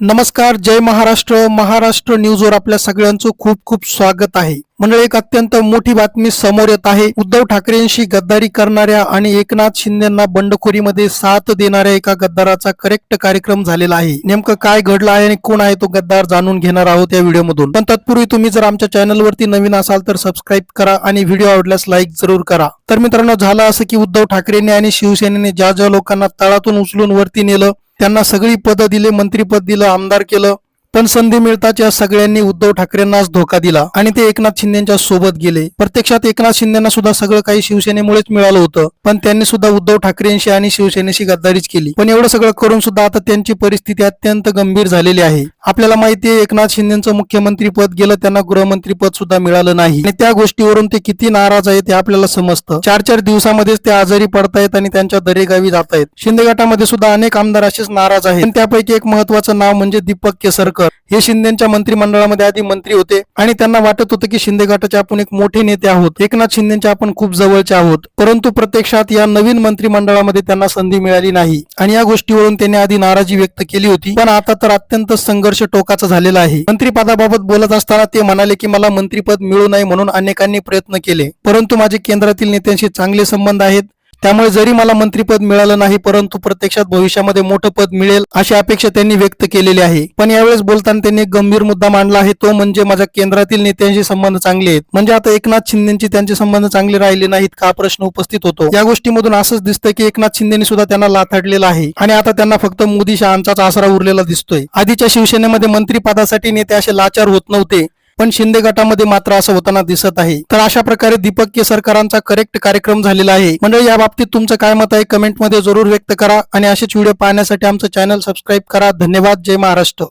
नमस्कार जय महाराष्ट्र. महाराष्ट्र न्यूजवर आपल्या सगळ्यांचं खूप खूप स्वागत आहे. मंडळ एक अत्यंत मोठी बातमी समोर येत आहे. उद्धव ठाकरेंशी गद्दारी करणाऱ्या आणि एकनाथ शिंदेना बंडखोरीमध्ये साथ देणाऱ्या एका गद्दाराचा करेक्ट कार्यक्रम झालेला आहे. नेमकं काय घडलं आहे आणि कोण आहे तो गद्दार जाणून घेणार आहोत या व्हिडिओमधून. पण तत्पूर्वी तुम्ही जर आमच्या चॅनलवरती नवीन असाल तर सबस्क्राईब करा आणि व्हिडिओ आवडल्यास लाईक जरूर करा. तर मित्रांनो झालं असं की उद्धव ठाकरेंनी आणि शिवसेनेने ज्या ज्या लोकांना तळातून उचलून वरती नेलं त्यांना सगळी पदं दिले मंत्रीपद दिलं आमदार केलं. पण संधी मिळताच या सगळ्यांनी उद्धव ठाकरेंनाच धोका दिला आणि ते एकनाथ शिंदेच्या सोबत गेले. प्रत्यक्षात एकनाथ शिंदेना सुद्धा सगळं काही शिवसेनेमुळेच मिळालं होतं पण त्यांनी सुद्धा उद्धव ठाकरेंशी आणि शिवसेनेशी गद्दारीच केली. पण एवढं सगळं करून सुद्धा आता त्यांची परिस्थिती अत्यंत गंभीर झालेली आहे. आपल्याला माहिती आहे एकनाथ शिंदेचं मुख्यमंत्री पद गेलं त्यांना गृहमंत्री पद सुद्धा मिळालं नाही. आणि त्या गोष्टीवरून ते किती नाराज आहेत हे आपल्याला समजतं. चार चार दिवसामध्येच ते आजारी पडतायत आणि त्यांच्या दरेगावी जात आहेत शिंदे गटामध्ये सुद्धा अनेक आमदार असेच नाराज आहेत. त्यापैकी एक महत्वाचं नाव म्हणजे दीपक केसरकर. हे शिंदेच्या मंत्रिमंडळामध्ये आधी मंत्री होते आणि त्यांना वाटत होतं की शिंदे गटाचे आपण एक मोठे नेते आहोत. एकनाथ शिंदेचे आपण खूप जवळचे आहोत. परंतु प्रत्यक्षात या नवीन मंत्रिमंडळामध्ये त्यांना संधी मिळाली नाही. आणि या गोष्टीवरून त्यांनी आधी नाराजी व्यक्त केली होती. पण आता तर अत्यंत संघर्ष टोकाचा झालेला आहे. मंत्रिपदाबाबत बोलत असताना ते म्हणाले की मला मंत्रिपद मिळू नये म्हणून अनेकांनी प्रयत्न केले. परंतु माझे केंद्रातील नेत्यांशी चांगले संबंध आहेत. त्यामुळे जरी मला मंत्रीपद मिळालं नाही परंतु प्रत्यक्षात भविष्यामध्ये मोठं पद मिळेल अशी अपेक्षा त्यांनी व्यक्त केलेली आहे. पण यावेळेस बोलताना त्यांनी एक गंभीर मुद्दा मांडला आहे तो म्हणजे माझ्या केंद्रातील नेत्यांशी संबंध चांगले आहेत. म्हणजे आता एकनाथ शिंदेची त्यांचे संबंध चांगले राहिले नाहीत का प्रश्न उपस्थित होतो. या गोष्टीमधून असंच दिसतं की एकनाथ शिंदेने सुद्धा त्यांना लाथाडलेला आहे. आणि आता त्यांना फक्त मोदी शहांचाच आसरा उरलेला दिसतोय. आधीच्या शिवसेनेमध्ये मंत्रीपदासाठी नेते असे लाचार होत नव्हते. पण शिंदे गटामध्ये मात्र असं होताना दिसत आहे. तर अशा प्रकारे दीपक केसरकरांचा करेक्ट कार्यक्रम झालेला आहे. मंडळी या बाबतीत तुमचं काय मत आहे? कमेंटमध्ये जरूर व्यक्त करा आणि असेच व्हिडिओ पाहण्यासाठी आमचं चॅनल सबस्क्राईब करा. धन्यवाद. जय महाराष्ट्र.